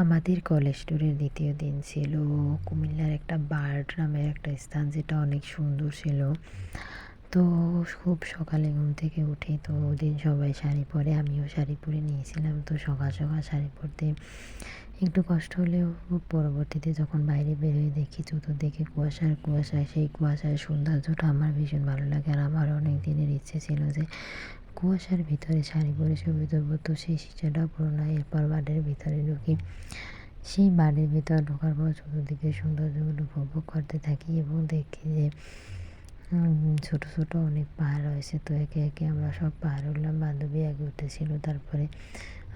আমাদের কলেজ ট্যুরের দ্বিতীয় দিন ছিল। কুমিল্লার একটা বার্ড নামের একটা স্থান যেটা অনেক সুন্দর ছিল। তো খুব সকালে ঘুম থেকে উঠে তো ওদিন সবাই শাড়ি পরে, আমিও শাড়ি পরে নিয়েছিলাম। তো সকাল সকাল শাড়ি পরতে একটু কষ্ট হলেও পরবর্তীতে যখন বাইরে বেরোয় দেখি চতুর্দিকে কুয়াশার কুয়াশায়, সেই কুয়াশার সৌন্দর্যটা আমার ভীষণ ভালো লাগে। আর আমার অনেক দিনের ইচ্ছে ছিল যে কুয়াশার ভিতরে শাড়ি পরে ছবি তুলবো তো সেই ইচ্ছাটাও পূরণ হয় এরপর বাড়ির ভিতরে ঢুকি। সেই বাড়ির ভিতর ঢোকার পর চতুর্দিকে সৌন্দর্যগুলো উপভোগ করতে থাকি এবং দেখি যে ছোট ছোট অনেক পাহাড় রয়েছে। তো একে একে আমরা সব পাহাড় উঠলাম বান্ধবী আগে উঠেছিল, তারপরে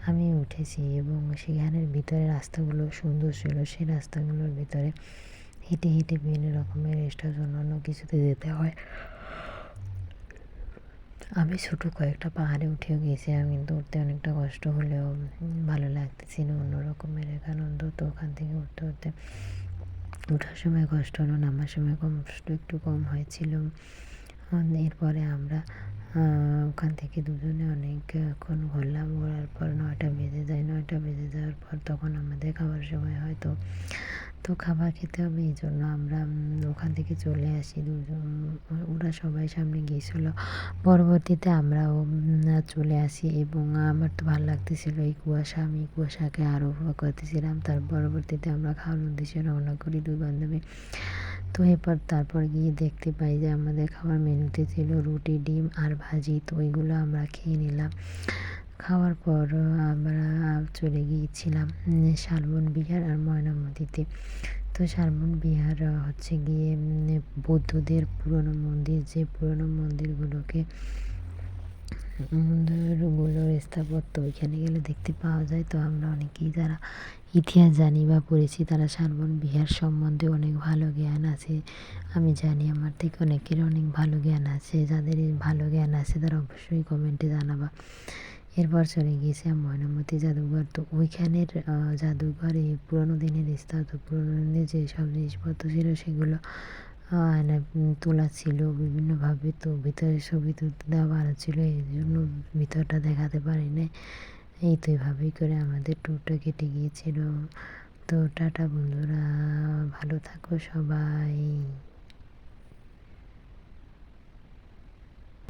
আমি উঠেছি এবং সেখানের ভিতরে রাস্তাগুলো সুন্দর ছিল। সেই রাস্তাগুলোর ভিতরে হেঁটে হেঁটে বিভিন্ন রকমের স্টেশন অন্যান্য কিছুতে যেতে হয়। আমি ছোটো কয়েকটা পাহাড়ে উঠেও গিয়েছিলাম কিন্তু উঠতে অনেকটা কষ্ট হলেও ভালো লাগতেছিল অন্য রকমের এক আনন্দ তো ওখান থেকে উঠতে উঠতে ওঠার সময় কষ্ট হলো, নামার সময় কষ্ট একটু কম হয়েছিল। এরপরে আমরা ওখান থেকে দুজনে অনেকক্ষণ ঘুরলাম, ঘোরার পর নয়টা বেজে যায়, নয়টা বেজে যাওয়ার পর তখন আমাদের খাবার সময় হয় তো তো খাবার খেতে হবে এই জন্য আমরা ওখান থেকে চলে আসি দুজন, ওরা সবাই সামনে গিয়েছিল, পরবর্তীতে আমরাও চলে আসি এবং আমার তো ভালো লাগতেছিলো এই কুয়াশা, আমি কুয়াশাকে আরও করতেছিলাম, তার পরবর্তীতে আমরা খাওয়ার উদ্দেশ্যে রওনা করি দুই বান্ধবী। তো এরপর তারপর গিয়ে দেখতে পাই যে আমাদের খাওয়ার মেনুতে ছিল রুটি, ডিম আর ভাজি। তো ওইগুলো আমরা খেয়ে নিলাম। খাওয়ার পর আমরা চলে গিয়েছিলাম শালবন বিহার আর ময়নামতিতে। তো শালবন বিহার হচ্ছে গিয়ে বৌদ্ধদের পুরনো মন্দির। যে পুরনো মন্দিরগুলোকে মন্দিরগুলোর স্থাপত্য ওইখানে গেলে দেখতে পাওয়া যায়। তো আমরা অনেকেই যারা ইতিহাস জানি বা পড়েছি, তারা শালবন বিহার সম্বন্ধে অনেক ভালো জ্ঞান আছে। আমি জানি আমার থেকে অনেকের অনেক ভালো জ্ঞান আছে। যাদের ভালো জ্ঞান আছে, তারা অবশ্যই কমেন্টে জানাবা। এরপর চলে গিয়েছিলাম ময়নামতি জাদুঘর। তো ওইখানের জাদুঘরে পুরোনো দিনের স্থাপত্য পুরনো দিনের যেসব জিনিসপত্র ছিল, সেগুলো আয়না তোলা ছিল বিভিন্নভাবে। তো ভিতরে ছবি তুলতে দেওয়া ভালো ছিল, এই জন্য ভিতরটা দেখাতে পারি না এই তো এইভাবেই করে আমাদের ট্যুরটা কেটে গিয়েছিল। তো টাটা বন্ধুরা, ভালো থাকো সবাই।